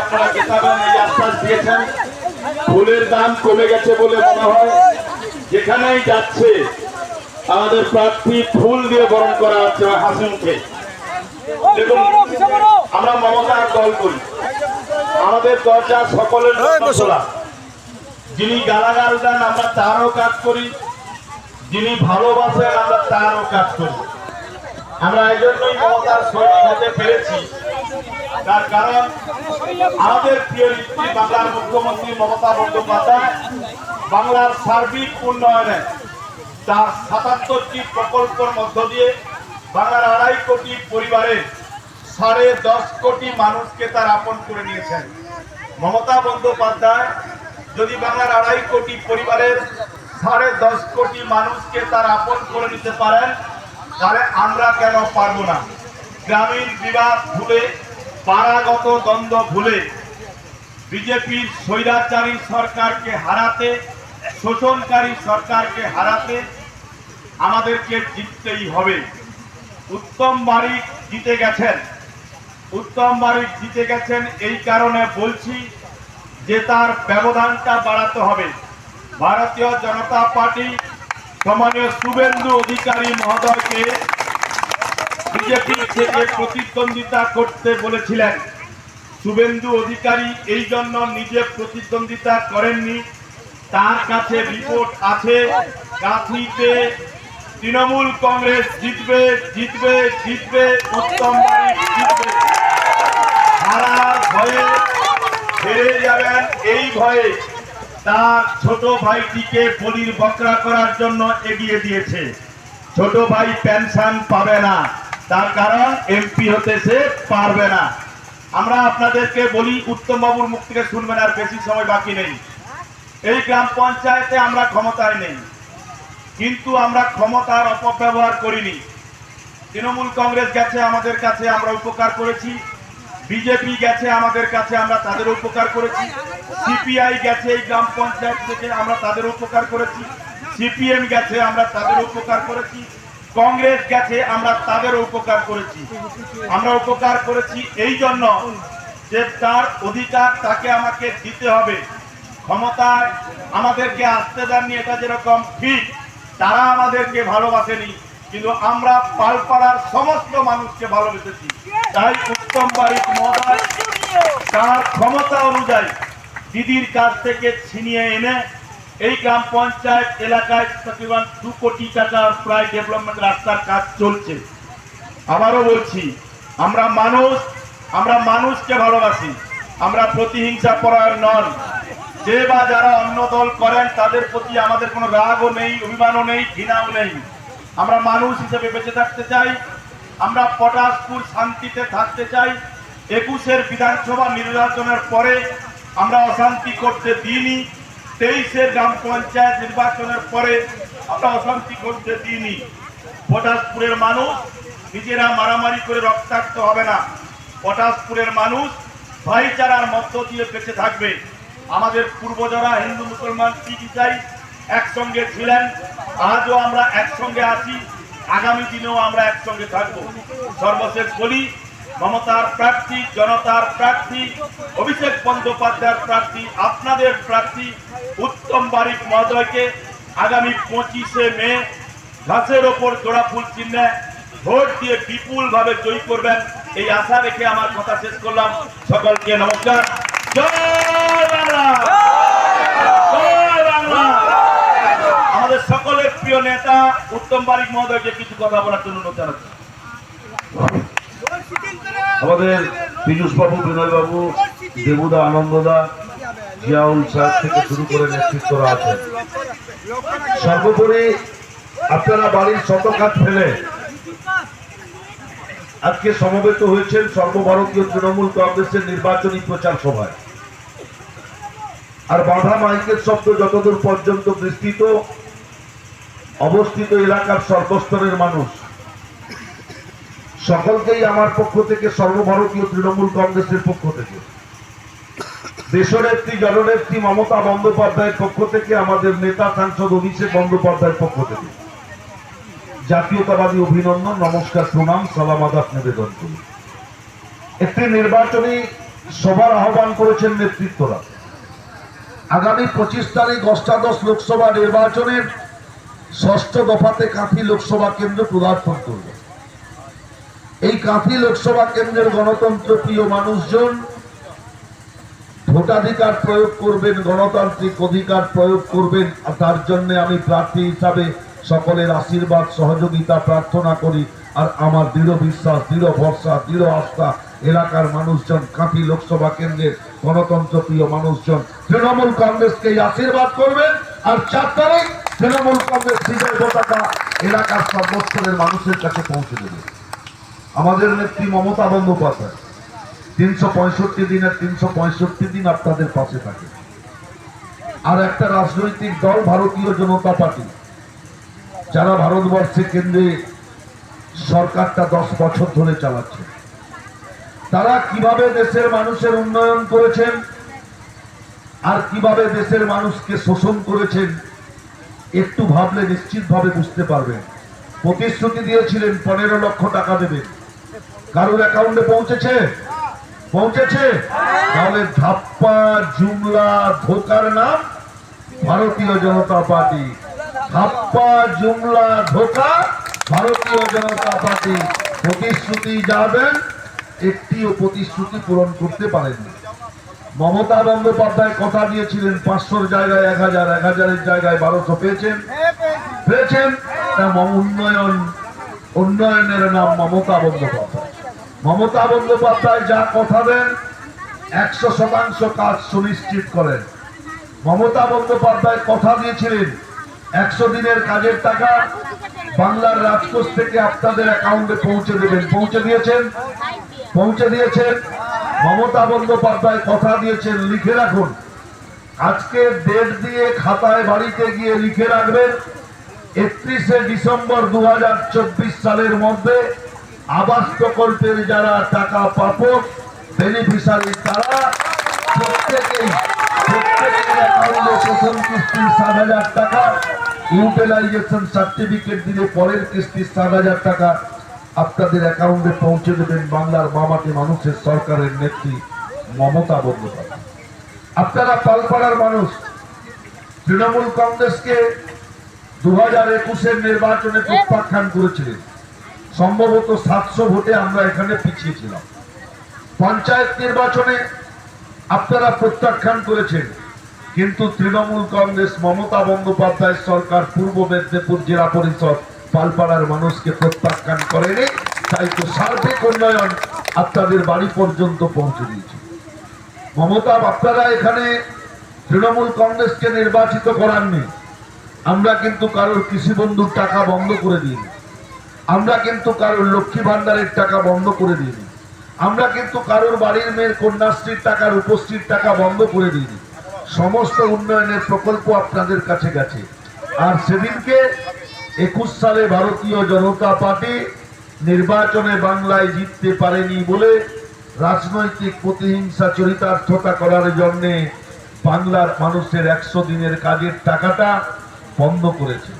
আপনারা জেতাবেন এই আশ্বাস দিয়েছেন। ফুলের দাম কমে গেছে বলে মনে হয়। যেখানেই যাচ্ছে আমাদের প্রার্থী ফুল দিয়ে বরণ করা হচ্ছে হাসি মুখে দেখুন আমরা মমতার দল করি। আমাদের দরজা সকলের খোলা। যিনি গালাগাল দেন আমরা তারও কাজ করি। যিনি ভালোবাসেন আমরা তারও কাজ করি। আমরা এই জন্যই মমতার সৈনিক হতে পেরেছি। তার কারণ আমাদের প্রিয় নেত্রী বাংলার মুখ্যমন্ত্রী মমতা বন্দ্যোপাধ্যায় বাংলার সার্বিক উন্নয়নে তার সাতাত্তরটি প্রকল্পের মধ্য দিয়ে বাংলার আড়াই কোটি পরিবারের সাড়ে দশ কোটি মানুষকে তার আপন করে নিয়েছেন। মমতা বন্দ্যোপাধ্যায় যদি বাংলার আড়াই কোটি পরিবারের সাড়ে দশ কোটি মানুষকে তার আপন করে নিতে পারেন, তাহলে আমরা কেন পারব না? গ্রামীণ বিবাদ ভুলে পাড়াগত দ্বন্দ্ব ভুলে বিজেপির স্বৈরাচারী সরকারকে হারাতে, শোষণকারী সরকারকে হারাতে আমাদেরকে জিততেই হবে। উত্তম বাড়ি জিতে গেছেন। উত্তম বাড়ি জিতে গেছেন এই কারণে বলছি যে তার ব্যবধানটা বাড়াতে হবে। ভারতীয় জনতা পার্টি, সম্মানীয় শুভেন্দু অধিকারী মহোদয়কে বিজেপি থেকে প্রতিদ্বন্দ্বিতা করতে বলেছিলেন। শুভেন্দু অধিকারী এই জন্য নিজে প্রতিদ্বন্দ্বিতা করেননি। তার কাছে রিপোর্ট আছে কাঁথিতে তৃণমূল কংগ্রেস জিতবে জিতবে জিতবে, উত্তম জিতবে। হারার ভয়ে হেরে যাবেন এই ভয়ে। তার ছোট ভাইটিকে বলির বকরা করার জন্য এগিয়ে দিয়েছে। ছোট ভাই পেনশন পাবে না। তার কারণ এমপি হতে সে পারবে না। আমরা আপনাদেরকে বলি উত্তম বাবুর মুখ থেকে শুনবেন আর বেশি সময় বাকি নেই। এই গ্রাম পঞ্চায়েতে আমরা ক্ষমতায় নেই। কিন্তু আমরা ক্ষমতার অপব্যবহার করিনি। তৃণমূল কংগ্রেস গেছে আমাদের কাছে, আমরা উপকার করেছি। বিজেপি গেছে আমাদের কাছে, আমরা তাদের উপকার করেছি। সিপিআই গেছে এই গ্রাম পঞ্চায়েত থেকে, আমরা তাদের উপকার করেছি। সিপিএম গেছে, আমরা তাদের উপকার করেছি। কংগ্রেস গেছে, আমরা তাদের উপকার করেছি। আমরা উপকার করেছি এই জন্য যে তার অধিকার তাকে আমাকে দিতে হবে। ক্ষমতায় আমাদেরকে আসতে দেননি, এটা যেরকম ঠিক, তারা আমাদেরকে ভালোবাসেনি, কিন্তু আমরা পালপাড়ার সমস্ত মানুষকে ভালোবেসেছি। তাই উত্তম বাড়ির মহোদয়, তার ক্ষমতা অনুযায়ী দিদির কাছ থেকে ছিনিয়ে এনে এই গ্রাম পঞ্চায়েত এলাকায় তকরিবান দু কোটি টাকার প্রায় ডেভেলপমেন্ট রাস্তার কাজ চলছে। আবারও বলছি, আমরা মানুষ, আমরা মানুষকে ভালোবাসি, আমরা প্রতিহিংসা পরায়ণ নন। যে বা যারা অন্য দল করেন, তাদের প্রতি আমাদের কোনো রাগও নেই, অভিমানও নেই, ঘৃণাও নেই। আমরা মানুষ হিসেবে বেঁচে থাকতে চাই, আমরা পটাশপুর শান্তিতে থাকতে চাই। একুশের বিধানসভা নির্বাচনের পরে আমরা অশান্তি করতে দিইনি তেইশের গ্রাম পঞ্চায়েত নির্বাচনের পরে আমরা অশান্তি করতে দিইনি। পটাশপুরের মানুষ নিজেরা মারামারি করে রক্তাক্ত হবে না। পটাশপুরের মানুষ ভাইচারার মধ্য দিয়ে বেঁচে থাকবে। আমাদের পূর্বজরা হিন্দু মুসলমান শিখ ইসাই একসঙ্গে ছিলেন, আজও আমরা একসঙ্গে আছি। আগামী দিনেও আমরা একসঙ্গে থাকব। সর্বশেষ বলি মমতার প্রার্থী, জনতার প্রার্থী, অভিষেক বন্দ্যোপাধ্যায়ের প্রার্থী, আপনাদের প্রার্থী উত্তম বারিক মহোদয়কে আগামী পঁচিশে মে ঘাসের ওপর জোড়া ফুল চিহ্নে ভোট দিয়ে বিপুল ভাবে জয়ী করবেন এই আশা রেখে আমার কথা শেষ করলাম। সকলকে নমস্কার। আমাদের সকলের প্রিয় নেতা উত্তম বারিক মহোদয়কে কিছু কথা বলার জন্য জানাচ্ছি। আমাদের পীযুষ বাবু, বিনয় বাবু, দেবুদা, আনন্দদা, জিয়াউল সাহেব থেকে শুরু করে নেতৃত্বরা আছেন। সর্বোপরি আপনারা বাড়ির শতকাত ফেলে আজকে সমবেত হয়েছেন সর্বভারতীয় তৃণমূল কংগ্রেসের নির্বাচনী প্রচার সভায়। আর বাধা মাইকের শব্দ যতদূর পর্যন্ত বিস্তৃত, অবস্থিত এলাকার সর্বস্তরের মানুষ সকলকেই আমার পক্ষ থেকে সর্বভারতীয় তৃণমূল কংগ্রেসের পক্ষ থেকে। দেশনেত্রী, জননেত্রী মমতা বন্দ্যোপাধ্যায়ের পক্ষ থেকে, আমাদের নেতা সাংসদ অভিষেক বন্দ্যোপাধ্যায়ের পক্ষ থেকে। জাতীয়তাবাদী অভিনন্দন, নমস্কার, প্রণাম, সালাম, আদাব, নিবেদন করি। একটি নির্বাচনী সভার আহ্বান করেছেন নেতৃত্বরা। আগামী পঁচিশ তারিখ অষ্টাদশ লোকসভা নির্বাচনের ষষ্ঠ দফাতে কাঁথি লোকসভা কেন্দ্র পদার্পণ করবে। এই কাঁথি লোকসভা কেন্দ্রের গণতন্ত্র প্রিয় মানুষজন, ভোটাধিকার প্রয়োগ করবেন, গণতান্ত্রিক অধিকার প্রয়োগ করবেন তার জন্য আমি প্রার্থী হিসাবে সকলের আশীর্বাদ, সহযোগিতা প্রার্থনা করি। আর আমার দৃঢ় বিশ্বাস, দৃঢ় ভরসা, দৃঢ় আস্থা এলাকার মানুষজন কাঁথি লোকসভা কেন্দ্রের গণতন্ত্র প্রিয় মানুষজন, তৃণমূল কংগ্রেসকে আশীর্বাদ করবেন। আর চার তারিখ তৃণমূল কংগ্রেস বিজয় পতাকা এলাকার সর্বস্তরের মানুষের কাছে পৌঁছে দেবে। আমাদের নেত্রী মমতা বন্দ্যোপাধ্যায় তিনশো পঁয়ষট্টি দিনের তিনশো পঁয়ষট্টি দিন আপনাদের পাশে থাকে। আর একটা রাজনৈতিক দল ভারতীয় জনতা পার্টি, যারা ভারতবর্ষে কেন্দ্রে সরকারটা দশ বছর ধরে চালাচ্ছে। তারা কীভাবে দেশের মানুষের উন্নয়ন করেছেন, আর কীভাবে দেশের মানুষকে শোষণ করেছেন, একটু ভাবলে নিশ্চিতভাবে বুঝতে পারবেন। প্রতিশ্রুতি দিয়েছিলেন পনেরো লক্ষ টাকা দেবেন। কারোর অ্যাকাউন্টে পৌঁছেছে? পৌঁছেছে? তাহলে ধাপ্পা জুমলা, ধোকার নাম ভারতীয় জনতা পার্টি। ধাপ্পা জুমলা, ধোকা ভারতীয় জনতা পার্টি। প্রতিশ্রুতি যাবেন, একটিও প্রতিশ্রুতি পূরণ করতে পারেননি। মমতা বন্দ্যোপাধ্যায় কথা দিয়েছিলেন, পাঁচশোর জায়গায় এক হাজার, এক হাজারের জায়গায় বারোশো পেয়েছেন। পেয়েছেন? তা উন্নয়ন, উন্নয়নের নাম মমতা বন্দ্যোপাধ্যায়। মমতা বন্দ্যোপাধ্যায় যা কথা দেন, একশো শতাংশ কাজ সুনিশ্চিত করেন। মমতা বন্দ্যোপাধ্যায় কথা দিয়েছিলেন, একশো দিনের কাজের টাকা বাংলার রাজকোষ থেকে আপনাদের অ্যাকাউন্টে পৌঁছে দেবেন। পৌঁছে দিয়েছেন? পৌঁছে দিয়েছেন? মমতা বন্দ্যোপাধ্যায় কথা দিয়েছেন, লিখে রাখুন। আজকে ডেট দিয়ে খাতায় বাড়িতে গিয়ে লিখে রাখবেন, একত্রিশে ডিসেম্বর দু হাজার চব্বিশ সালের মধ্যে আবাস প্রকল্পের যারা টাকা প্রাপক বেনিফিশিয়ারি তারা সাত হাজার টাকা পরের কিস্তির সাত হাজার টাকা আপনাদের অ্যাকাউন্টে পৌঁছে দেবেন বাংলার মামাটি মানুষের সরকারের নেত্রী মমতা বন্দ্যোপাধ্যায়। আপনারা পালপাড়ার মানুষ, তৃণমূল কংগ্রেসকে দু হাজার একুশের নির্বাচনে প্রত্যাখ্যান করেছিলেন। সম্ভবত সাতশো ভোটে আমরা এখানে পিছিয়ে ছিলাম। পঞ্চায়েত নির্বাচনে আপনারা প্রত্যাখ্যান করেছেন, কিন্তু তৃণমূল কংগ্রেস মমতা বন্দ্যোপাধ্যায় সরকার পূর্ব মেদিনীপুর জেলা পরিষদ পালপাড়ার মানুষকে প্রত্যাখ্যান করেনি, তাই তো সার্বিক উন্নয়ন আপনাদের বাড়ি পর্যন্ত পৌঁছে দিয়েছে। মমতা, আপনারা এখানে তৃণমূল কংগ্রেসকে নির্বাচিত করাননি। আমরা কিন্তু কারোর কৃষি বন্ধুর টাকা বন্ধ করে দিইনি। আমরা কিন্তু কারোর লক্ষ্মী ভান্ডারের টাকা বন্ধ করে দিইনি। আমরা কিন্তু কারোর বাড়ির মেয়ের কন্যাশ্রীর টাকার উপশ্রীর টাকা বন্ধ করে দিইনি। সমস্ত উন্নয়নের প্রকল্প আপনাদের কাছে গেছে। আর সেদিনকে একুশ সালে ভারতীয় জনতা পার্টি নির্বাচনে বাংলায় জিততে পারেনি বলে রাজনৈতিক প্রতিহিংসা চরিতার্থতা করার জন্যে বাংলার মানুষের একশো দিনের কাজের টাকাটা বন্ধ করেছে।